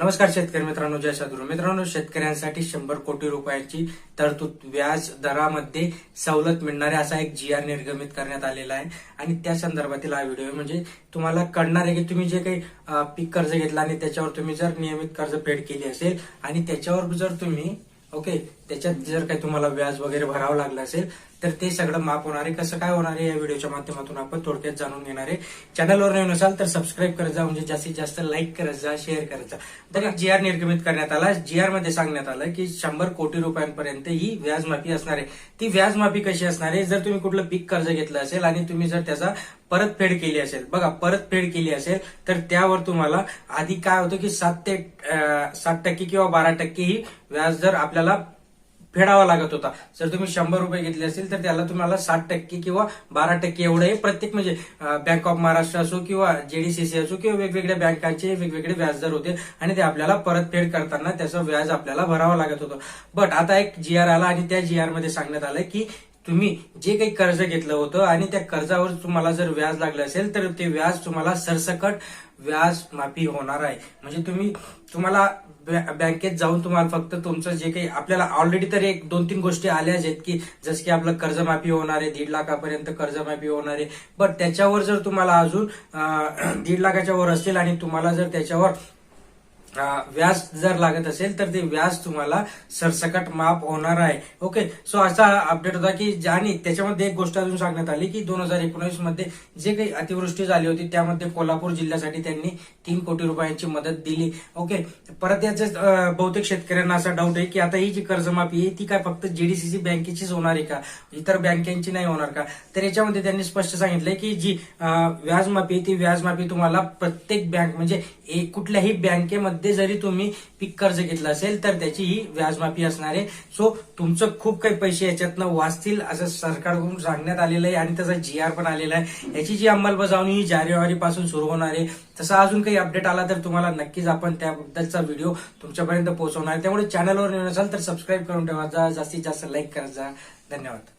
नमस्कार शेतकरी मित्रांनो जय सद्गुरू मित्रांनो शेतकऱ्यांसाठी शंभर कोटी रुपयांची तरतूद व्याज दरामध्ये सवलत मिळणारे असा एक जी आर निर्गमित करण्यात आलेला आहे. आणि त्या संदर्भातील हा व्हिडिओ म्हणजे तुम्हाला कळणार आहे की तुम्ही जे काही पीक कर्ज घेतलं आणि त्याच्यावर तुम्ही जर नियमित कर्ज फेड केली असेल आणि त्याच्यावर जर तुम्ही ओके त्याच्यात जर काही तुम्हाला व्याज वगैरे भरावं लागलं असेल तर ते सगळं माफ होणार आहे. कसं काय होणार आहे या व्हिडिओच्या माध्यमातून आपण थोडक्यात जाणून घेणार आहे. चॅनलवर नवीन असाल तर सबस्क्राईब करत जा म्हणजे जास्तीत जास्त लाईक करत जा शेअर करत जा. तर एक जी आर निर्गमित करण्यात आला. जी आरमध्ये सांगण्यात आलं की शंभर कोटी रुपयांपर्यंत ही व्याजमाफी असणार आहे. ती व्याजमाफी कशी असणार आहे? जर तुम्ही कुठलं पीक कर्ज घेतलं असेल आणि तुम्ही जर त्याचा परतफेड केली असेल बघा परतफेड केली असेल तर त्यावर तुम्हाला आधी काय होतं की सात ते सात टक्के किंवा बारा टक्के ही व्याज दर आपल्याला फेडावा लागत होता. जर तुम्ही शंभर रुपये घेतले असेल तर त्याला तुम्हाला साठ टक्के किंवा बारा टक्के एवढं हे प्रत्येक म्हणजे बँक ऑफ महाराष्ट्र असो किंवा जेडीसीसी असो किंवा वेगवेगळ्या बँकांचे वेगवेगळे व्याजदर होते आणि ते आपल्याला परतफेड करताना त्याचं व्याज आपल्याला भरावं लागत होतं. बट आता एक जी आर आला आणि त्या जी आरमध्ये सांगण्यात आलं की तुम्ही जे काही कर्ज घेतलं होतं आणि त्या कर्जावर तुम्हाला जर व्याज लागलं असेल तर ते व्याज तुम्हाला सरसकट व्याज माफी होणार आहे. म्हणजे तुम्ही तुम्हाला बँकेत जाऊन तुम्हाला फक्त तुमचं जे काही आपल्याला ऑलरेडी तर एक दोन तीन गोष्टी आल्याच आहेत की जसं की आपलं कर्जमाफी होणार आहे दीड लाखापर्यंत कर्जमाफी होणार आहे. बट त्याच्यावर जर तुम्हाला अजून दीड लाखाच्या वर असतील आणि तुम्हाला जर त्याच्यावर व्याज जर लागत असेल तर ते व्याज तुम्हाला सरसकट माफ होणार आहे. ओके सो असा अपडेट होता की आणि त्याच्यामध्ये एक गोष्ट अजून सांगण्यात आली की दोन हजार एकोणीसमध्ये जे काही अतिवृष्टी झाली होती त्यामध्ये कोल्हापूर जिल्ह्यासाठी त्यांनी तीन कोटी रुपयांची मदत दिली. ओके परत याचे बहुतेक शेतकऱ्यांना असा डाऊट आहे की आता ही जी कर्जमाफी आहे ती काय फक्त जीडीसीसी बँकेचीच होणार आहे का? इतर बँकेची नाही होणार का? तर याच्यामध्ये त्यांनी स्पष्ट सांगितलंय की जी व्याजमाफी आहे ती व्याजमाफी तुम्हाला प्रत्येक बँक म्हणजे एक कुठल्याही बँकेमध्ये जरी तुम्ही पीक कर्ज घेतलं असेल तर त्याची ही व्याजमाफी असणार आहे. सो तुमचं खूप काही पैसे याच्यातनं वाचतील असं सरकारकडून सांगण्यात आलेलं आहे आणि त्याचा जी आर पण आलेला आहे. याची जी अंमलबजावणी ही जानेवारी पासून सुरू होणार आहे. तसा अजून काही अपडेट आला तर तुम्हाला नक्कीच आपण त्याबद्दलचा व्हिडिओ तुमच्यापर्यंत पोहोचवणार आहे. त्यामुळे चॅनलवर नवीन असाल तर सबस्क्राईब करून ठेवा. जा जास्तीत जास्त लाईक करत जा. धन्यवाद.